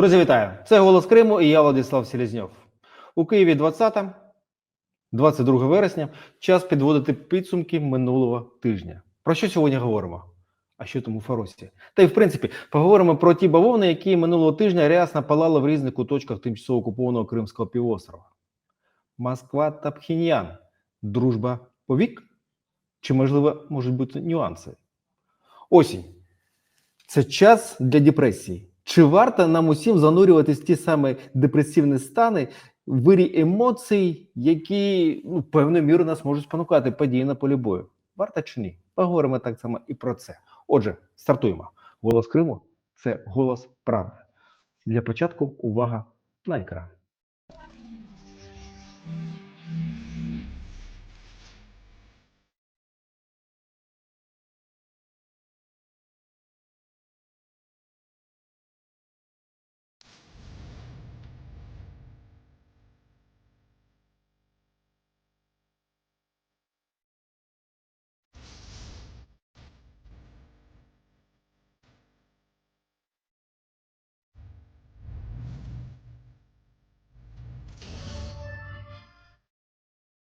Друзі, вітаю! Це голос Криму і я Владислав Селезньов. У Києві 20, 22 вересня. Час підводити підсумки минулого тижня. Про що сьогодні говоримо? А що тому Фаросі? Та й в принципі поговоримо про ті бавовни, які минулого тижня рясно палали в різних куточках тимчасово окупованого Кримського півострова. Москва та Пхеньян. Дружба повік? Чи, можливо, можуть бути нюанси? Осінь. Це час для депресії. Чи варто нам усім занурюватись в ті самі депресивні стани, вирі емоцій, які ну, певною мірою нас можуть спонукати події на полі бою? Варто чи ні? Поговоримо так само і про це. Отже, стартуємо. Голос Криму це голос правди. Для початку увага на екран.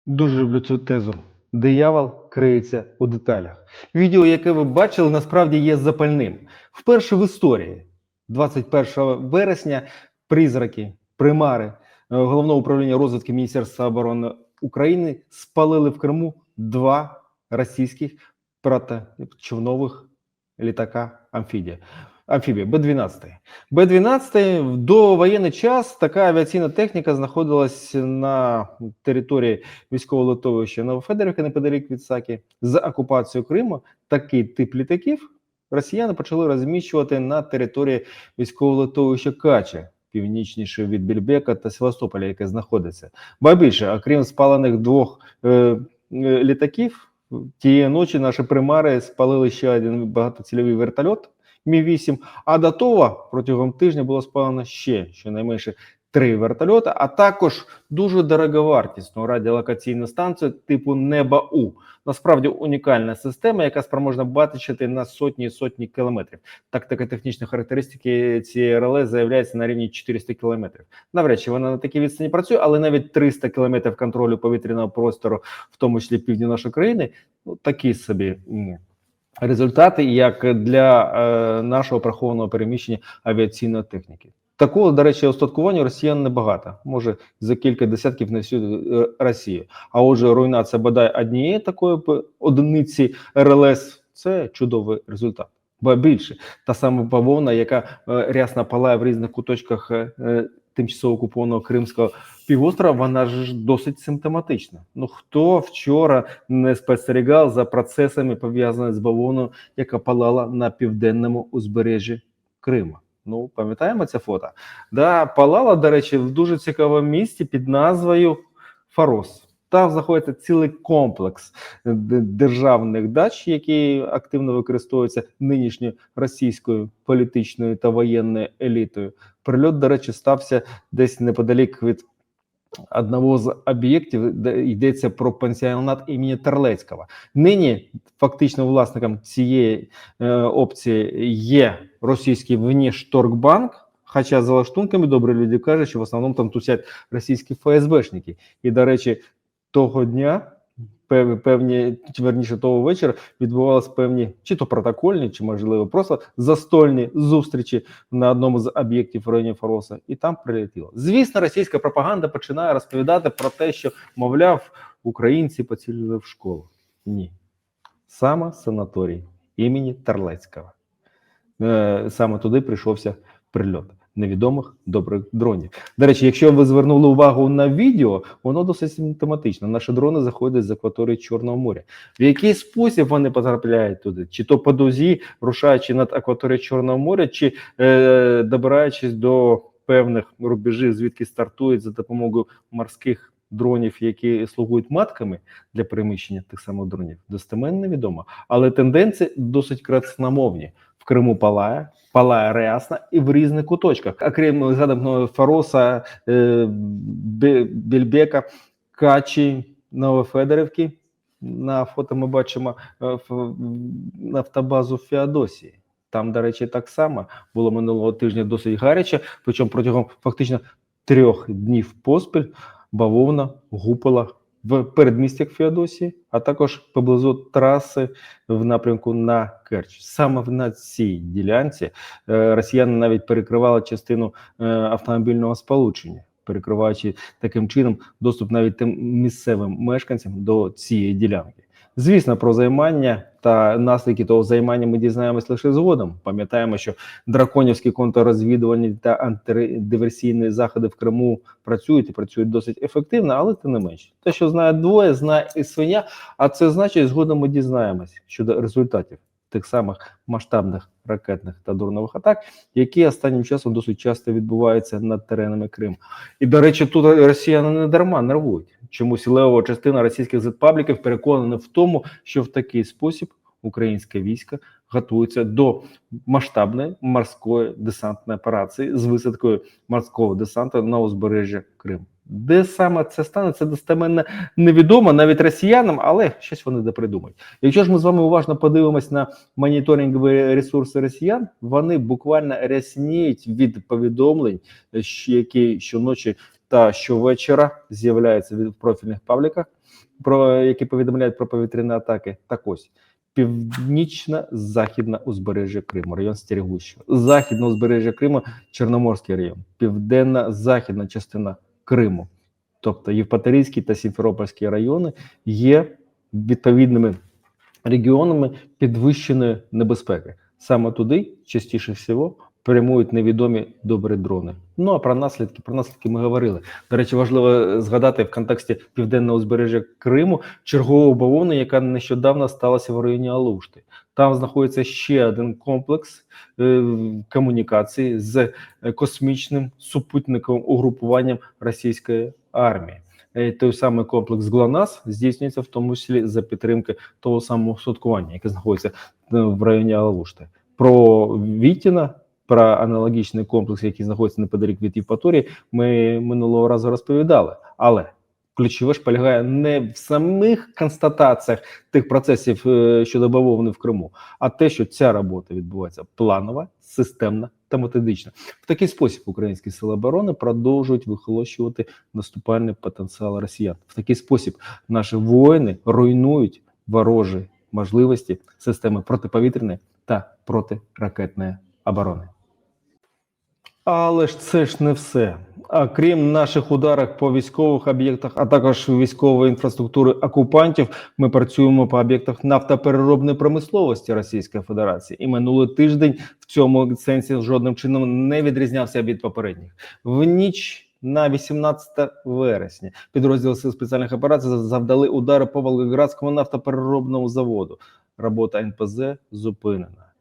Дуже люблю цю тезу. Диявол криється у деталях. Відео, яке ви бачили, насправді є запальним. Вперше в історії, 21 вересня, призраки, примари е, головного управління розвідки Міністерства оборони України спалили в Криму два російських протичовнових літака амфібія. Амфібія Б-12. Б-12 в довоєнний час така авіаційна техніка знаходилась на території військового литовища Новофедерівки неподалік від Саки. З окупацією Криму такий тип літаків росіяни почали розміщувати на території військового литовища Кача, північніше від Більбека та Севастополя, яке знаходиться. Ба більше, окрім спалених двох е, е, літаків, тієї ночі наші примари спалили ще один багатоцільовий вертольот. Мі-8, а до того протягом тижня було спалено ще щонайменше три вертольоти, а також дуже дороговартісну радіолокаційну станцію типу Неба-У. Насправді унікальна система, яка спроможна бачити на сотні і сотні кілометрів. Тактико-технічні характеристики цієї РЛС заявляються на рівні 400 кілометрів. Навряд чи вона на такій відстані працює, але навіть 300 кілометрів контролю повітряного простору, в тому числі півдні нашої країни, ну такі собі. Результати як для е, нашого прихованого переміщення авіаційної техніки. Такого, до речі, остаткування росіян небагато, може за кілька десятків на всю е, Росію. А отже, руйнація бодай однієї такої одиниці РЛС це чудовий результат. Ба більше та сама бавовна, яка е, рясно палає в різних куточках е, тимчасово окупованого Кримського півострова, вона ж досить симптоматична. Ну хто вчора не спостерігав за процесами, пов'язаними з бавоном, яка палала на південному узбережжі Криму? Ну, пам'ятаємо це фото? Да, палала, до речі, в дуже цікавому місці під назвою Фарос. Там знаходиться цілий комплекс державних дач, які активно використовуються нинішньою російською політичною та воєнною елітою. Прильот, до речі, стався десь неподалік від одного з об'єктів, де йдеться про пансіонат імені Терлецького. Нині фактично власником цієї е, опції є російський Внішторгбанк. Хоча за лаштунками добрі люди кажуть, що в основному там тусять російські ФСБшники. І, до речі, того дня, певні, верніше того вечора, відбувалися певні чи то протокольні, чи можливо просто застольні зустрічі на одному з об'єктів в районі Фароса, і там прилетіло. Звісно, російська пропаганда починає розповідати про те, що, мовляв, українці поцілили в школу. Ні. Саме санаторій імені Терлецького. Е, Саме туди прийшовся прильот невідомих добрих дронів. До речі, якщо ви звернули увагу на відео, воно досить симптоматично. Наші дрони заходять з акваторії Чорного моря. В який спосіб вони потрапляють туди? Чи то по дозі, рушаючи над акваторією Чорного моря, чи е, добираючись до певних рубежів, звідки стартують за допомогою морських дронів, які слугують матками для переміщення тих самих дронів, достеменно невідомо. Але тенденції досить красномовні. В Криму палає, палає рясно і в різних куточках. Окрім згаданого Фароса, е, Бе- Бельбека, Качі, Новофедорівки. На фото ми бачимо е, нафтобазу Феодосії. Там, до речі, так само було минулого тижня досить гаряче, причому протягом фактично трьох днів поспіль бавовна гупала в передмістях Феодосії, а також поблизу траси в напрямку на Керч. Саме на цій ділянці е, росіяни навіть перекривали частину е, автомобільного сполучення, перекриваючи таким чином доступ навіть тим місцевим мешканцям до цієї ділянки. Звісно, про займання та наслідки того займання ми дізнаємось лише згодом. Пам'ятаємо, що драконівські контррозвідувальні та антидиверсійні заходи в Криму працюють і працюють досить ефективно, але тим не менше. Те, що знає двоє, знає і свиня. А це значить, згодом ми дізнаємось щодо результатів тих самих масштабних ракетних та дурнових атак, які останнім часом досить часто відбуваються над теренами Криму. І до речі, тут росіяни не дарма нервують. Чомусь левова частина російських зетпабліків переконана в тому, що в такий спосіб українське військо готується до масштабної морської десантної операції з висадкою морського десанту на узбережжя Криму. Де саме це стане, це достеменно невідомо навіть росіянам, але щось вони допридумають. Якщо ж ми з вами уважно подивимось на моніторингові ресурси росіян, вони буквально рясніють від повідомлень, які щоночі та щовечора з'являються від профільних пабліках, про які повідомляють про повітряні атаки. Так ось північно-західне узбережжя Криму, район Стерегущого, західне узбережжя Криму, Чорноморський район, південно-західна частина Криму, тобто Євпаторійський та Сімферопольський райони є відповідними регіонами підвищеної небезпеки. Саме туди частіше всього прямують невідомі добрі дрони. Ну а про наслідки про наслідки ми говорили. До речі, важливо згадати в контексті південного узбережжя Криму чергову бавовну, яка нещодавно сталася в районі Алушти. Там знаходиться ще один комплекс е, комунікації з е, космічним супутниковим угрупуванням російської армії. Е, Той самий комплекс ГЛОНАСС здійснюється в тому числі за підтримки того самого соткування, яке знаходиться в районі Алушти. Про Вітіна, про аналогічний комплекс, який знаходиться неподалік від Євпаторії, ми минулого разу розповідали. Але ключове ж полягає не в самих констатаціях тих процесів е, щодо бавовни в Криму, а те, що ця робота відбувається планова, системна та методична. В такий спосіб українські сили оборони продовжують вихолощувати наступальний потенціал росіян. В такий спосіб наші воїни руйнують ворожі можливості системи протиповітряної та протиракетної оборони. Але ж це ж не все. А крім наших ударів по військових об'єктах, а також військової інфраструктури окупантів, ми працюємо по об'єктах нафтопереробної промисловості Російської Федерації. І минулий тиждень в цьому сенсі жодним чином не відрізнявся від попередніх. В ніч на 18 вересня підрозділи сил спеціальних операцій завдали удари по Волгоградському нафтопереробному заводу. Робота НПЗ зупинена.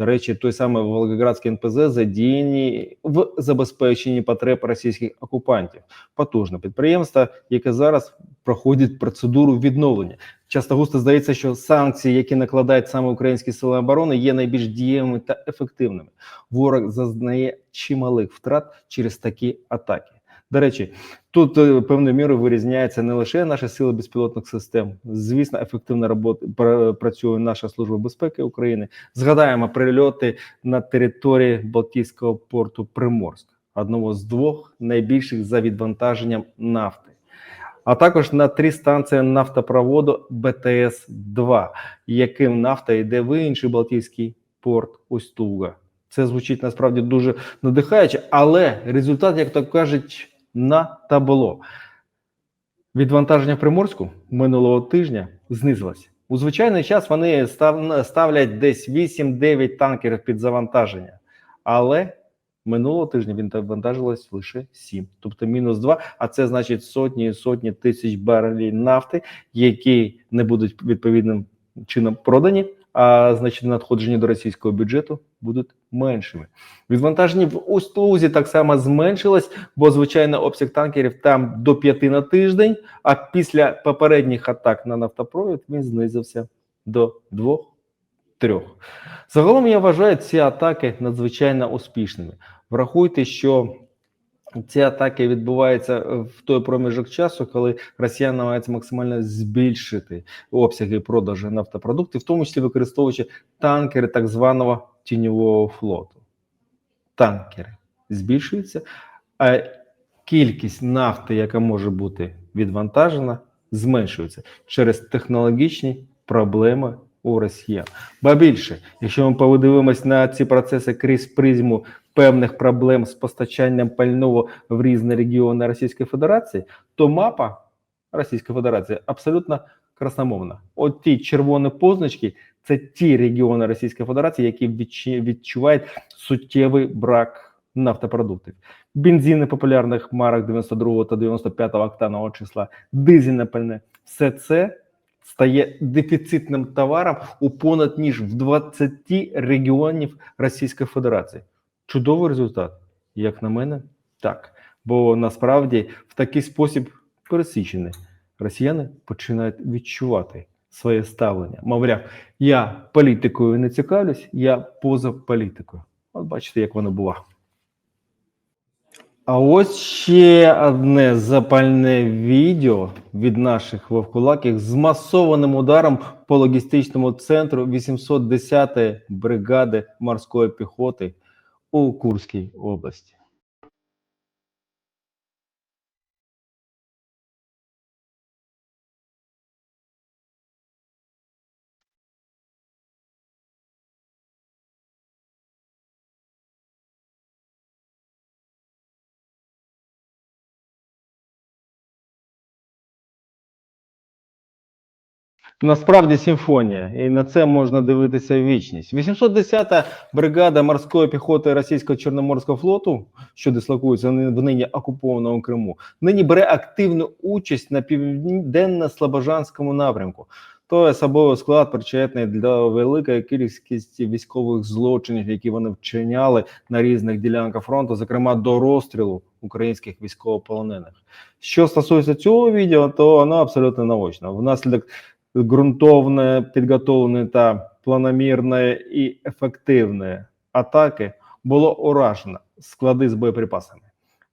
До речі, той самий Волгоградський НПЗ задіяні в забезпеченні потреб російських окупантів. Потужне підприємство, яке зараз проходить процедуру відновлення. Часто густо здається, що санкції, які накладають саме українські сили оборони, є найбільш дієвими та ефективними. Ворог зазнає чималих втрат через такі атаки. До речі, тут е, певною мірою вирізняється не лише наші сили безпілотних систем. Звісно, ефективна робота працює наша служба безпеки України. Згадаємо прильоти на території Балтійського порту Приморськ, одного з двох найбільших за відвантаженням нафти. А також на три станції нафтопроводу БТС 2 яким нафта йде в інший Балтійський порт Устуга. Це звучить насправді дуже надихаюче, але результат, як то кажуть, на табло. Відвантаження в Приморську минулого тижня знизилося. У звичайний час вони ставлять десь 8-9 танкерів під завантаження, але минулого тижня відвантажилось лише 7, тобто мінус 2, а це значить сотні і сотні тисяч барелів нафти, які не будуть відповідним чином продані, а значить надходження до російського бюджету будуть меншими. Відвантаження в Усть-Лузі так само зменшилось, бо звичайно обсяг танкерів там до 5 на тиждень. А після попередніх атак на нафтопровід він знизився до 2-3. Загалом я вважаю ці атаки надзвичайно успішними. Врахуйте, що ці атаки відбуваються в той проміжок часу, коли росіяни намагаються максимально збільшити обсяги продажу нафтопродуктів, в тому числі використовуючи танкери так званого тіньового флоту. Танкери збільшуються, а кількість нафти, яка може бути відвантажена, зменшується через технологічні проблеми у росіян. Ба більше, якщо ми подивимось на ці процеси крізь призму певних проблем з постачанням пального в різні регіони Російської Федерації, то мапа Російської Федерації абсолютно красномовна. От ті червоні позначки це ті регіони Російської Федерації, які відчувають суттєвий брак нафтопродуктів. Бензини популярних марок 92 та 95 октанового числа, дизельне пальне, все це стає дефіцитним товаром у понад ніж в 20 регіонів Російської Федерації. Чудовий результат, як на мене, так. Бо насправді в такий спосіб пересічені росіяни починають відчувати своє ставлення. Мовляв, я політикою не цікавлюсь, я поза політикою. От бачите, як воно було. А ось ще одне запальне відео від наших вовкулаків з масованим ударом по логістичному центру 810-ї бригади морської піхоти у Курській області. Насправді симфонія, і на це можна дивитися вічність. 810-та бригада морської піхоти Російського Чорноморського флоту, що дислокується в нині окупованому Криму, нині бере активну участь на південно-слобожанському напрямку. Той особовий склад причетний для великої кількості військових злочинів, які вони вчиняли на різних ділянках фронту, зокрема до розстрілу українських військовополонених. Що стосується цього відео, то воно абсолютно наочно. Внаслідок ґрунтовної, підготовленої та планомірної і ефективної атаки було уражено склади з боєприпасами,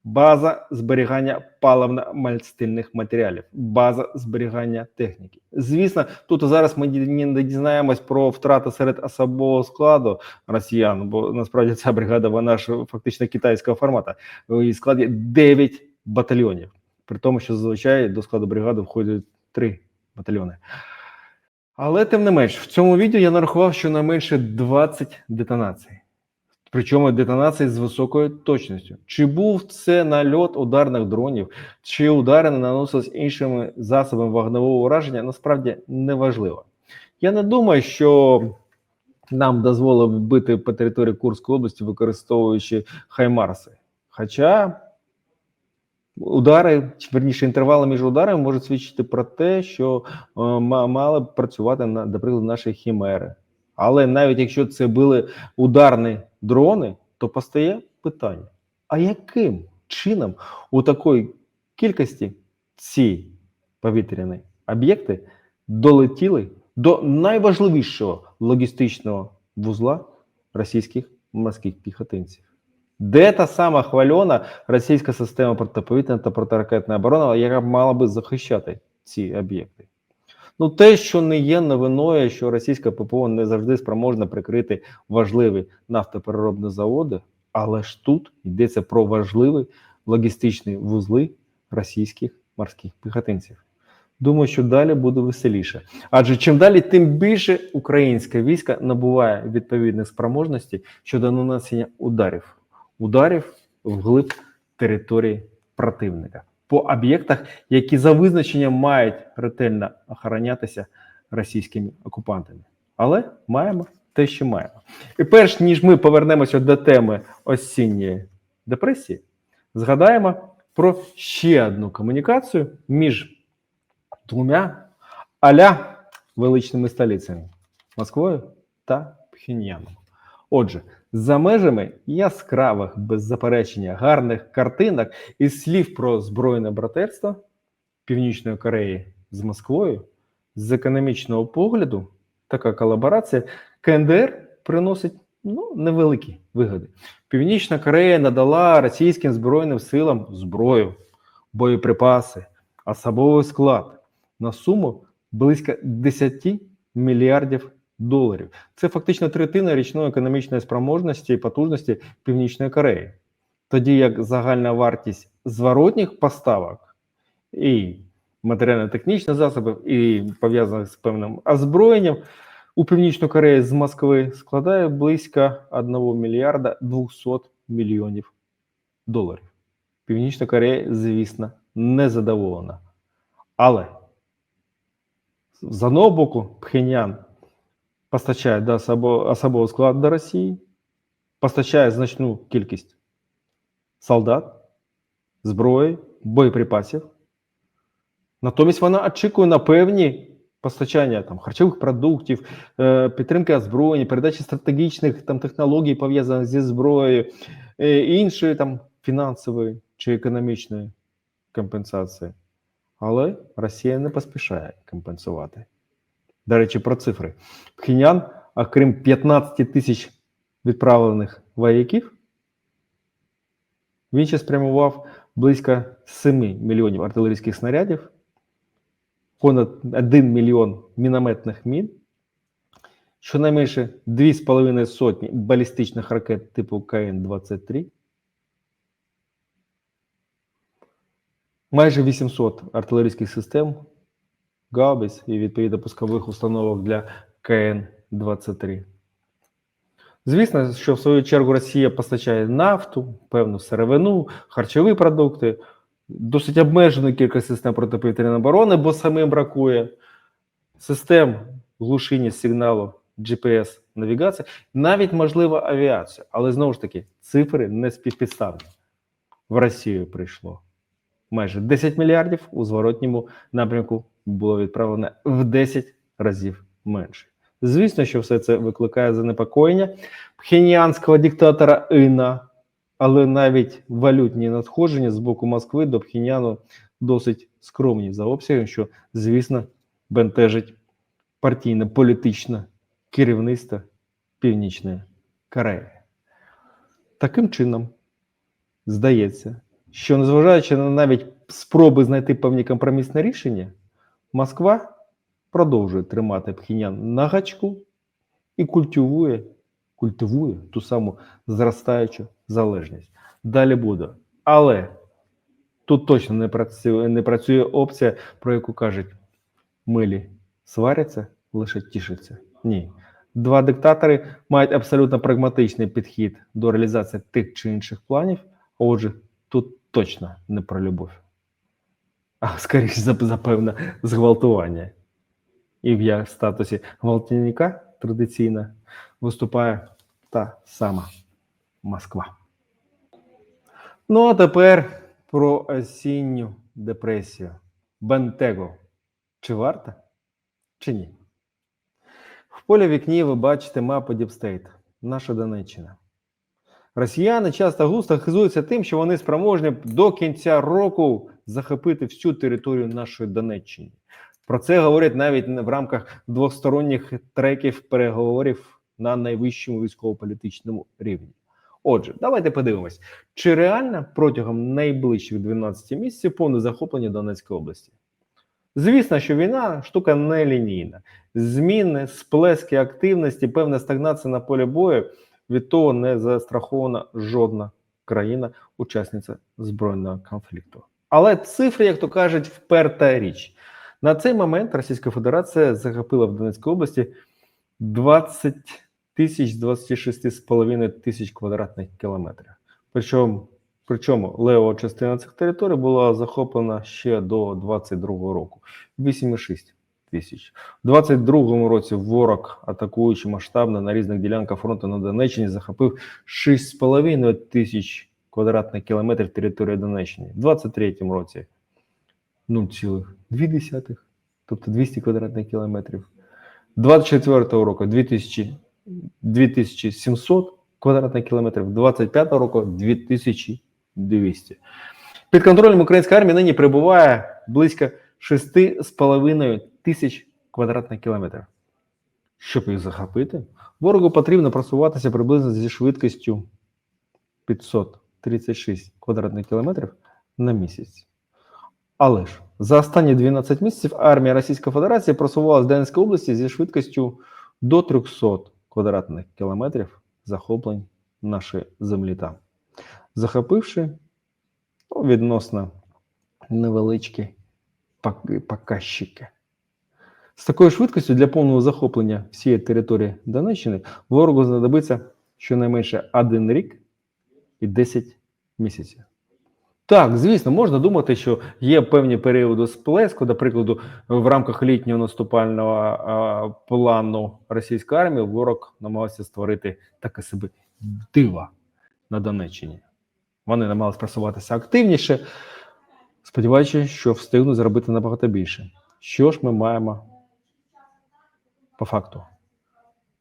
база зберігання паливно-мальстильних матеріалів, база зберігання техніки. Звісно, тут зараз ми не дізнаємось про втрати серед особового складу росіян, бо насправді ця бригада вона ж фактично китайського формату. У складі 9 батальйонів, при тому, що зазвичай до складу бригади входять 3 батальйони. Але тим не менш, в цьому відео я нарахував щонайменше 20 детонацій. Причому детонації з високою точністю. Чи був це нальот ударних дронів, чи удари наносились іншими засобами вогневого ураження, насправді неважливо. Я не думаю, що нам дозволили бити по території Курської області, використовуючи хаймарси. Хоча Удари, верніше інтервали між ударами можуть свідчити про те, що е, ма- мали б працювати на, наприклад, наші хімери. Але навіть якщо це були ударні дрони, то постає питання: а яким чином у такої кількості ці повітряні об'єкти долетіли до найважливішого логістичного вузла російських морських піхотинців? Де та сама хвальона російська система протиповітряної та протиракетної оборони, яка мала би захищати ці об'єкти? Ну, те, що не є новиною, що російська ППО не завжди спроможна прикрити важливі нафтопереробні заводи, але ж тут йдеться про важливі логістичні вузли російських морських піхотинців. Думаю, що далі буде веселіше. Адже чим далі, тим більше українське військо набуває відповідних спроможностей щодо нанесення ударів ударів вглиб території противника по об'єктах, які за визначенням мають ретельно охоронятися російськими окупантами. Але маємо те, що маємо. І перш ніж ми повернемося до теми осінньої депресії, згадаємо про ще одну комунікацію між двома аля величними столицями Москвою та Пхеньяном. Отже, за межами яскравих, без заперечення, гарних картинок і слів про збройне братерство Північної Кореї з Москвою, з економічного погляду, така колаборація КНДР приносить ну, невеликі вигоди. Північна Корея надала російським збройним силам зброю, боєприпаси, особовий склад на суму близько 10 мільярдів доларів. Це фактично третина річної економічної спроможності і потужності Північної Кореї. Тоді як загальна вартість зворотніх поставок і матеріально-технічних засобів, і пов'язаних з певним озброєнням у Північну Корею з Москви складає близько 1 мільярда 200 мільйонів доларів. Північна Корея, звісно, не задоволена. Але з одного боку, Пхеньян постачає до особо- особовий склад до Росії, постачає значну кількість солдат, зброї, боєприпасів. Натомість вона очікує на певні постачання там, харчових продуктів, е, підтримки озброєння, передачі стратегічних там, технологій, пов'язаних зі зброєю, е, і іншої там, фінансової чи економічної компенсації. Але Росія не поспішає компенсувати. До речі, про цифри. Пхенян, окрім 15 тисяч відправлених вояків, він ще спрямував близько 7 мільйонів артилерійських снарядів, понад 1 мільйон мінометних мін, щонайменше 2,5 сотні балістичних ракет типу КН-23, майже 800 артилерійських систем, гаубиць і відповідно пускових установок для КН-23. Звісно, що в свою чергу Росія постачає нафту, певну сировину, харчові продукти, досить обмежену кількість систем протиповітряної оборони, бо самим бракує систем глушіння сигналу GPS навігації, навіть можливо авіацію. Але знову ж таки, цифри не співпідставні. В Росію прийшло майже 10 мільярдів, у зворотньому напрямку було відправлено в 10 разів менше. Звісно, що все це викликає занепокоєння пхенянського диктатора Іна, але навіть валютні надходження з боку Москви до Пхеняну досить скромні за обсягом, що, звісно, бентежить партійно-політичне керівництво Північної Кореї. Таким чином, здається, що незважаючи на навіть спроби знайти певні компромісне рішення, Москва продовжує тримати Пхенян на гачку і культивує, культивує ту саму зростаючу залежність. Далі буде. Але тут точно не працює, не працює опція, про яку кажуть, милі сваряться, лише тішаться. Ні. Два диктатори мають абсолютно прагматичний підхід до реалізації тих чи інших планів. Отже, тут точно не про любов, а скоріше за, певне зґвалтування. І в статусі гвалтівника традиційно виступає та сама Москва. Ну а тепер про осінню депресію. Бентего. Чи варта? Чи ні? В полі вікні ви бачите мапу Діпстейт, наша Донеччина. Росіяни часто густо хизуються тим, що вони спроможні до кінця року захопити всю територію нашої Донеччини. Про це говорять навіть в рамках двосторонніх треків переговорів на найвищому військово-політичному рівні. Отже, давайте подивимось, чи реально протягом найближчих 12 місяців повне захоплення Донецької області. Звісно, що війна штука не лінійна. Зміни, сплески активності, певна стагнація на полі бою від того не застрахована жодна країна-учасниця збройного конфлікту. Але цифри, як то кажуть, вперта річ. На цей момент Російська Федерація захопила в Донецькій області 20 тисяч 26,5 тисяч квадратних кілометрів. Причому, причому левова частина цих територій була захоплена ще до 22-го року 8,6 тисяч. У 22-му році ворог, атакуючи масштабно на різних ділянках фронту на Донеччині, захопив 6,5 тисяч квадратних кілометрів території Донеччини. У 23-му році 0,2, тобто 200 квадратних кілометрів. 24-го року 2000, 2700 квадратних кілометрів, 25-го року 2200. Під контролем української армії нині перебуває близько 6,5 тисяч квадратних кілометрів. Щоб їх захопити, ворогу потрібно просуватися приблизно зі швидкістю 536 квадратних кілометрів на місяць. Але ж за останні 12 місяців армія Російської Федерації просувалася в Донецькій області зі швидкістю до 300 квадратних кілометрів захоплень нашої землі там, захопивши ну, відносно невеличкі показчики. З такою швидкістю для повного захоплення всієї території Донеччини ворогу знадобиться щонайменше один рік і 10 місяців. Так, звісно, можна думати, що є певні періоди сплеску, до прикладу, в рамках літнього наступального а, плану російської армії ворог намагався створити таке собі дива на Донеччині. Вони намагалися просуватися активніше, сподіваючись, що встигнуть зробити набагато більше. Що ж ми маємо по факту?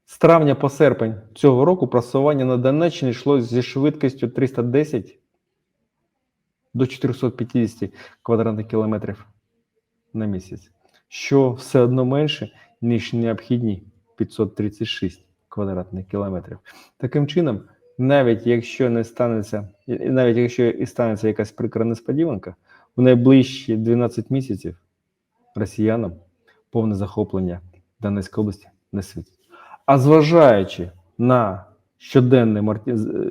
З травня по серпень цього року просування на Донеччині йшло зі швидкістю 310 до 450 квадратних кілометрів на місяць, що все одно менше, ніж необхідні 536 квадратних кілометрів. Таким чином, навіть якщо не станеться, навіть якщо і станеться якась прикра несподіванка, в найближчі 12 місяців росіянам повне захоплення Донецької області не світить. А зважаючи на щоденний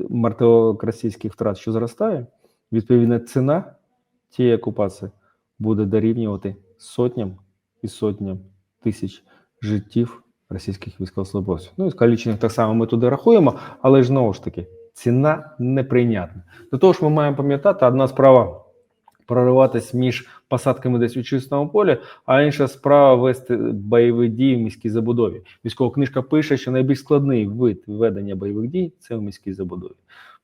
мартирок російських втрат, що зростає, відповідна ціна тієї окупації буде дорівнювати сотням і сотням тисяч життів російських військовослужбовців. Ну і скалічених так само ми туди рахуємо, але ж знову ж таки, ціна неприйнятна. До того ж, ми маємо пам'ятати, одна справа прориватись між посадками десь у чистому полі, а інша справа вести бойові дії в міській забудові. Військова книжка пише, що найбільш складний вид ведення бойових дій це в міській забудові.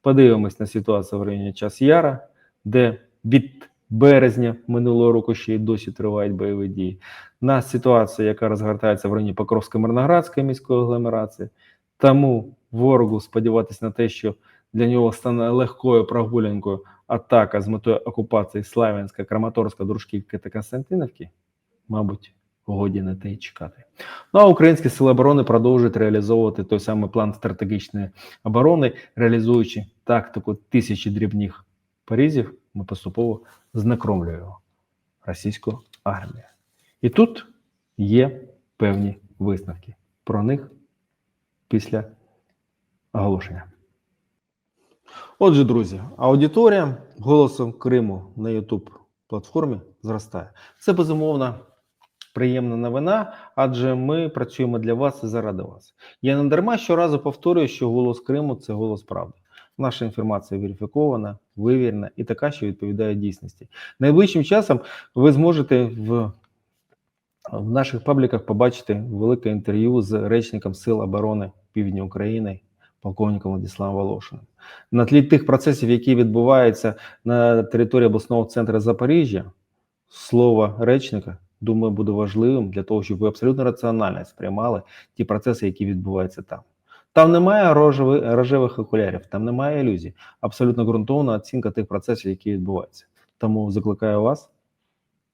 Подивимось на ситуацію в районі час Яра, де від березня минулого року ще й досі тривають бойові дії. На ситуацію, яка розгортається в районі Покровсько-Мирноградської міської агломерації. Тому ворогу сподіватися на те, що для нього стане легкою прогулянкою атака з метою окупації Славянська, Краматорська, Дружківки та Константинівки, мабуть, годі на те й чекати. Ну а українські сили оборони продовжують реалізовувати той самий план стратегічної оборони, реалізуючи тактику тисячі дрібних порізів, ми поступово знекромлюємо російську армію. І тут є певні висновки про них після оголошення. Отже, друзі, аудиторія голосом Криму на YouTube платформі зростає. Це безумовно приємна новина, адже ми працюємо для вас і заради вас. Я не дарма щоразу повторюю, що голос Криму це голос правди. Наша інформація верифікована, вивірена і така, що відповідає дійсності. Найближчим часом ви зможете в в наших пабліках побачити велике інтерв'ю з речником Сил оборони Півдня України, полковником Владиславом Волошиним. На тлі тих процесів, які відбуваються на території обласного центру Запоріжжя, слово речника, думаю, буде важливим для того, щоб ви абсолютно раціонально сприймали ті процеси, які відбуваються там. Там немає рожевих, окулярів, там немає ілюзій. Абсолютно ґрунтовна оцінка тих процесів, які відбуваються. Тому закликаю вас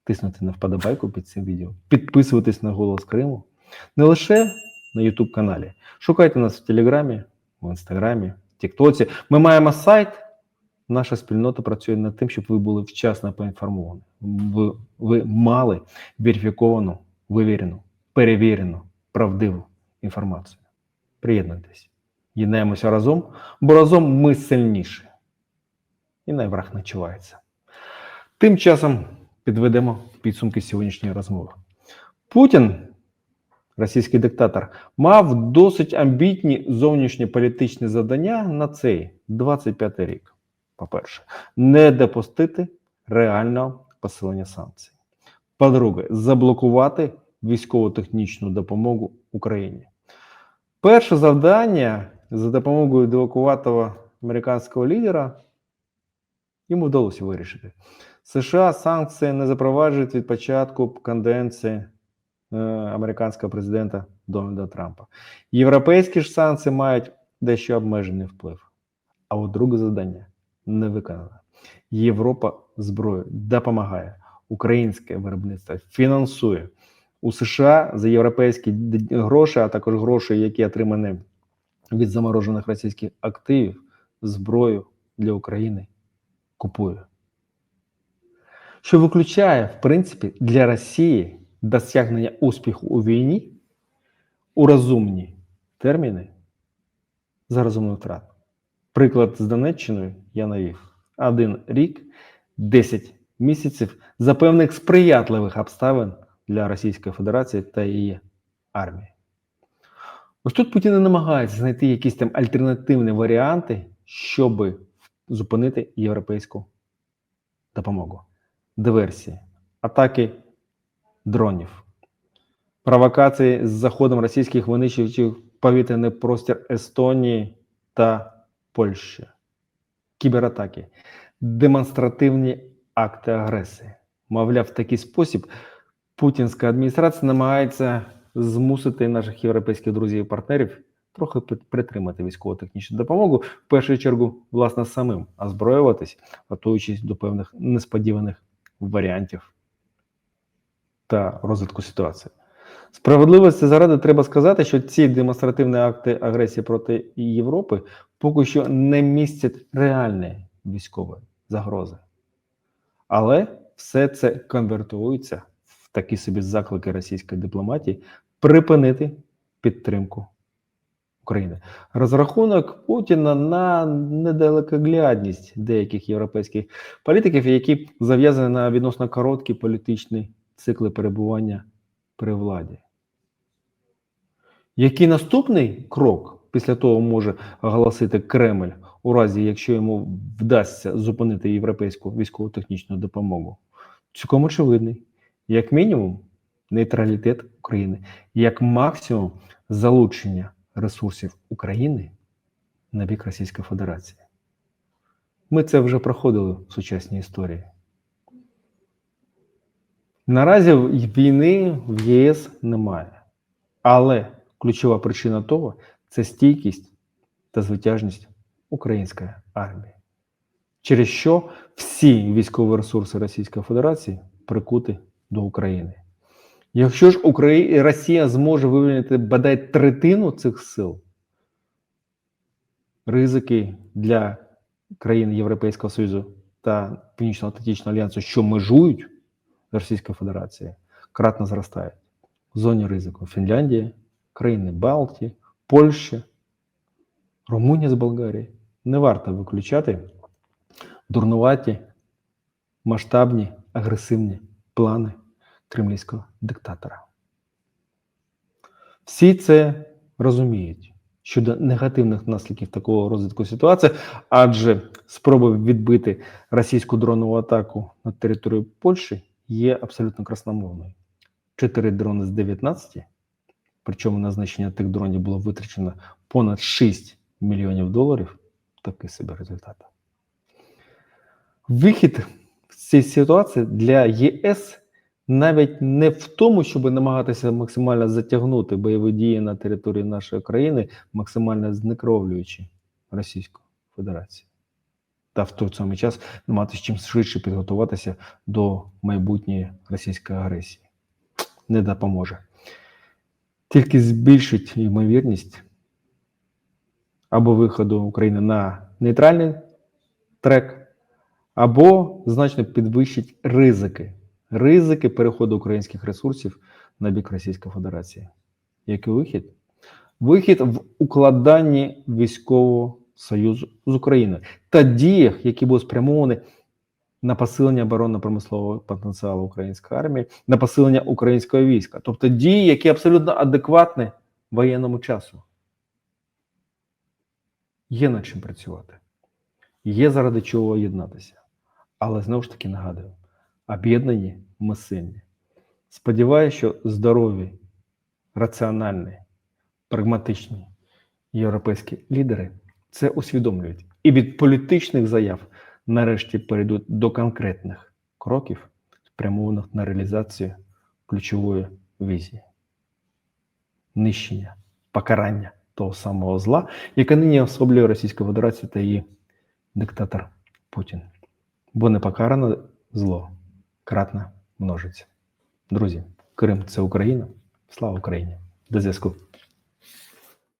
тиснути на вподобайку під цим відео, підписуватись на голос Криму не лише на YouTube каналі. Шукайте нас в Телеграмі, в Інстаграмі, Тіктоці. Ми маємо сайт. Наша спільнота працює над тим, щоб ви були вчасно поінформовані. Ви, ви мали верифіковану, вивірену, перевірену, правдиву інформацію. Приєднуйтесь, єднаємося разом, бо разом ми сильніші. І найвраг начувається. Тим часом підведемо підсумки сьогоднішньої розмови. Путін, російський диктатор, мав досить амбітні зовнішні політичні завдання на цей 25 рік. По-перше, не допустити реального посилення санкцій. По-друге, заблокувати військово-технічну допомогу Україні. Перше завдання за допомогою дивакуватого американського лідера йому вдалося вирішити. США санкції не запроваджують від початку канденції американського президента Дональда Трампа. Європейські ж санкції мають дещо обмежений вплив. А от друге завдання не виконано. Європа зброю допомагає, українське виробництво фінансує у США за європейські гроші, а також гроші, які отримані від заморожених російських активів, зброю для України купує. Що виключає, в принципі, для Росії досягнення успіху у війні у розумні терміни за розумну втрату. Приклад з Донеччиною я навів. Один рік, 10 місяців за певних сприятливих обставин для Російської Федерації та її армії. Ось тут Путін і намагається знайти якісь там альтернативні варіанти, щоб зупинити європейську допомогу. Диверсії, атаки дронів, провокації з заходом російських винищувачів повітряний простір Естонії та Польщі, кібератаки, демонстративні акти агресії. Мовляв, в такий спосіб путінська адміністрація намагається змусити наших європейських друзів і партнерів трохи притримати військово-технічну допомогу, в першу чергу, власне, самим озброюватись, готуючись до певних несподіваних варіантів та розвитку ситуації. Справедливості заради треба сказати, що ці демонстративні акти агресії проти Європи поки що не містять реальної військової загрози. Але все це конвертується в такі собі заклики російської дипломатії припинити підтримку України. Розрахунок Путіна на недалекоглядність деяких європейських політиків, які зав'язані на відносно короткі політичні цикли перебування при владі. Який наступний крок після того може оголосити Кремль у разі, якщо йому вдасться зупинити європейську військово-технічну допомогу? Цілком очевидний. Як мінімум, нейтралітет України, як максимум залучення ресурсів України на бік Російської Федерації. Ми це вже проходили в сучасній історії. Наразі війни в ЄС немає. Але ключова причина того це стійкість та звитяжність української армії, через що всі військові ресурси Російської Федерації прикуті до України. Якщо ж Украї... Росія зможе вивільнити бодай третину цих сил, ризики для країн Європейського Союзу та Північно-Атлантичного альянсу, що межують з Російською Федерацією, кратно зростають. В зоні ризику Фінляндія, країни Балтії, Польща, Румунія з Болгарії. Не варто виключати дурнуваті, масштабні, агресивні плани кремлівського диктатора. Всі це розуміють щодо негативних наслідків такого розвитку ситуації, адже спроби відбити російську дронову атаку на територію Польщі є абсолютно красномовною. Чотири дрони з 19, причому на знищення тих дронів було витрачено понад 6 мільйонів доларів. Такий собі результат. Вихід з цієї ситуації для ЄС навіть не в тому, щоб намагатися максимально затягнути бойові дії на території нашої країни, максимально знекровлюючи Російську Федерацію. Та в той самий час намагатися чим швидше підготуватися до майбутньої російської агресії. Не допоможе. Тільки збільшить ймовірність або виходу України на нейтральний трек, або значно підвищить ризики ризики переходу українських ресурсів на бік Російської Федерації. Який вихід? Вихід в укладанні військового союзу з Україною та діях, які будуть спрямовані на посилення оборонно-промислового потенціалу української армії, на посилення українського війська, тобто дії, які абсолютно адекватні воєнному часу. Є над чим працювати, є заради чого єднатися. Але знову ж таки нагадую: об'єднані ми сильні. Сподіваюся, що здорові, раціональні, прагматичні європейські лідери це усвідомлюють і від політичних заяв нарешті перейдуть до конкретних кроків, спрямованих на реалізацію ключової візії, нищення, покарання того самого зла, яке нині особлює Російську Федерацію та її диктатор Путін. Бо непокаране зло кратно множиться. Друзі, Крим це Україна. Слава Україні! До зв'язку!